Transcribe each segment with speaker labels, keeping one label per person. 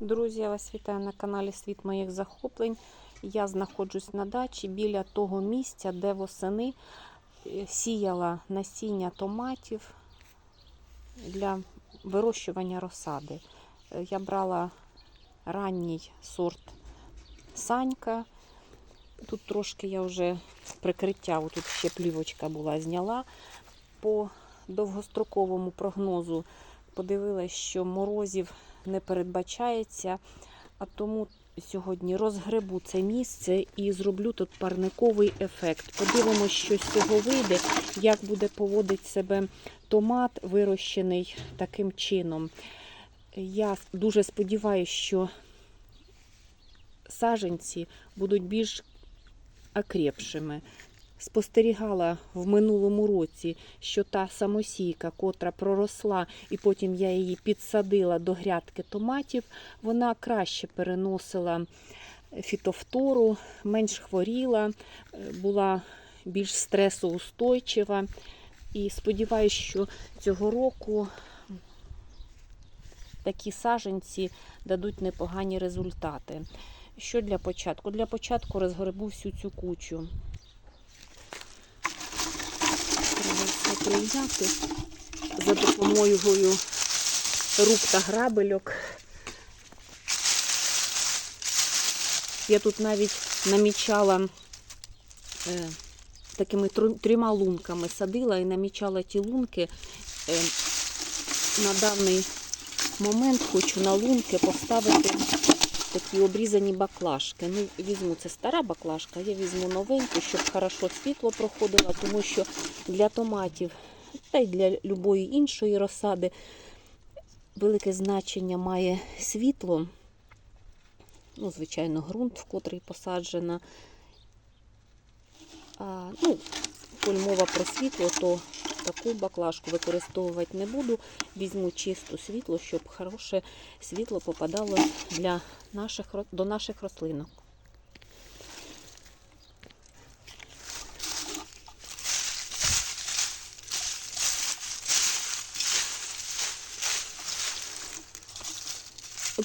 Speaker 1: Друзі, я вас вітаю на каналі Світ моїх захоплень. Я знаходжусь на дачі біля того місця, де восени е, сіяла насіння томатів для вирощування розсади. Е, Я брала ранній сорт Санька. Тут трошки я вже прикриття, тут ще плівочка була, зняла. По довгостроковому прогнозу подивилась, що морозів не передбачається, а тому сьогодні розгребу це місце і зроблю тут парниковий ефект. Подивимося, що з цього вийде, як буде поводити себе томат, вирощений таким чином. Я дуже сподіваюся, що саженці будуть більш окрепшими. Спостерігала в минулому році, що та самосійка, котра проросла, і потім я її підсадила до грядки томатів, вона краще переносила фітофтору, менш хворіла, е, була більш стресоустойчива. І сподіваюся, що цього року такі саженці дадуть непогані результати. Що для початку? Для початку розгребу всю цю кучу. Треба все прийняти за допомогою рук та грабельок. Я тут навіть намічала е, такими трьома лунками садила і намічала ті лунки. Е, на даний момент хочу на лунки поставити такі обрізані баклажки. Ну, візьму це стара баклажка, я візьму новеньку, щоб хорошо світло проходило, тому що для томатів та й для любої іншої розсади велике значення має світло. Ну, звичайно, ґрунт, в котрий посаджена. А, ну, коль мова про світло, то таку баклажку використовувати не буду. Візьму чисту світло, щоб хороше світло попадало для наших, до наших рослинок.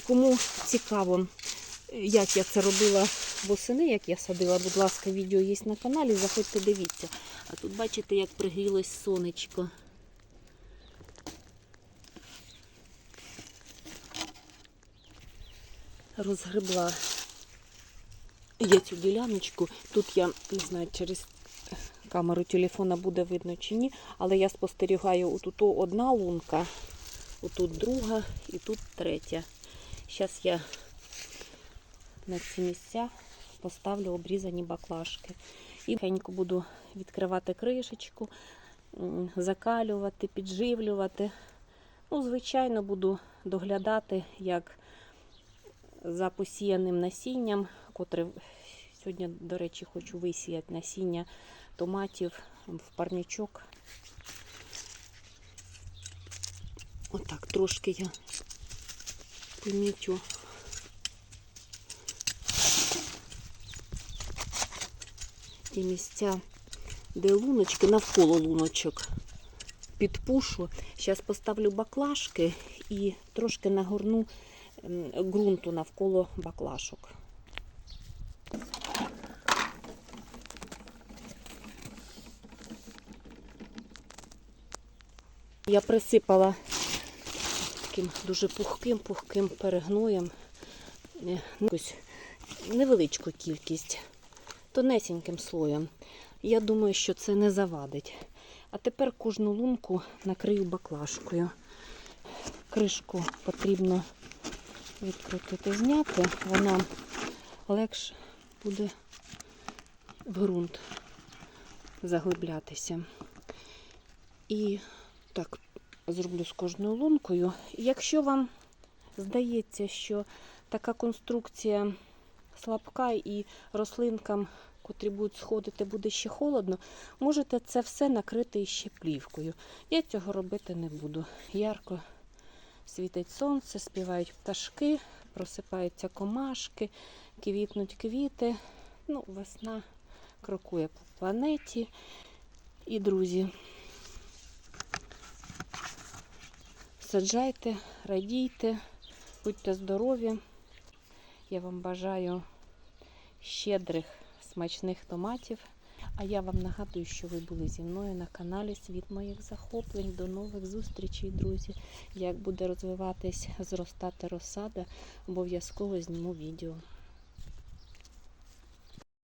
Speaker 1: Кому цікаво, як я це робила восени, як я садила, будь ласка, відео є на каналі, заходьте, дивіться. А тут бачите, як пригрілось сонечко. Розгребла я цю діляночку. Тут я не знаю, через камеру телефона буде видно чи ні, але я спостерігаю отут одна лунка, отут друга і тут третя. Зараз я на ці місця поставлю обрізані баклажки. І тихенько буду відкривати кришечку, закалювати, підживлювати. Ну, звичайно, буду доглядати, як за посіяним насінням, котре сьогодні, до речі, хочу висіяти насіння томатів в парничок. Отак трошки я помітю. Ті місця, де луночки, навколо луночок підпушу. Зараз поставлю баклажки і трошки нагорну ґрунту навколо баклашок. Я присипала таким дуже пухким-пухким перегноєм. Е, ну, Якусь невеличку кількість, тонесеньким слоєм. Я думаю, що це не завадить. А тепер кожну лунку накрию баклажкою. Кришку потрібно відкрутити, зняти, вона легше буде в ґрунт заглиблятися. І так, зроблю з кожною лункою. Якщо вам здається, що така конструкція слабка і рослинкам, котрі будуть сходити, буде ще холодно, можете це все накрити ще плівкою. Я цього робити не буду. Ярко світить сонце, співають пташки, просипаються комашки, квітнуть квіти. Ну, весна крокує по планеті. І, друзі, саджайте, радійте, Будьте здорові. Я вам бажаю щедрих, смачних томатів. А я вам нагадую, що ви були зі мною на каналі Світ моїх захоплень. До нових зустрічей, друзі. Як буде розвиватись, зростати розсада, обов'язково зніму відео.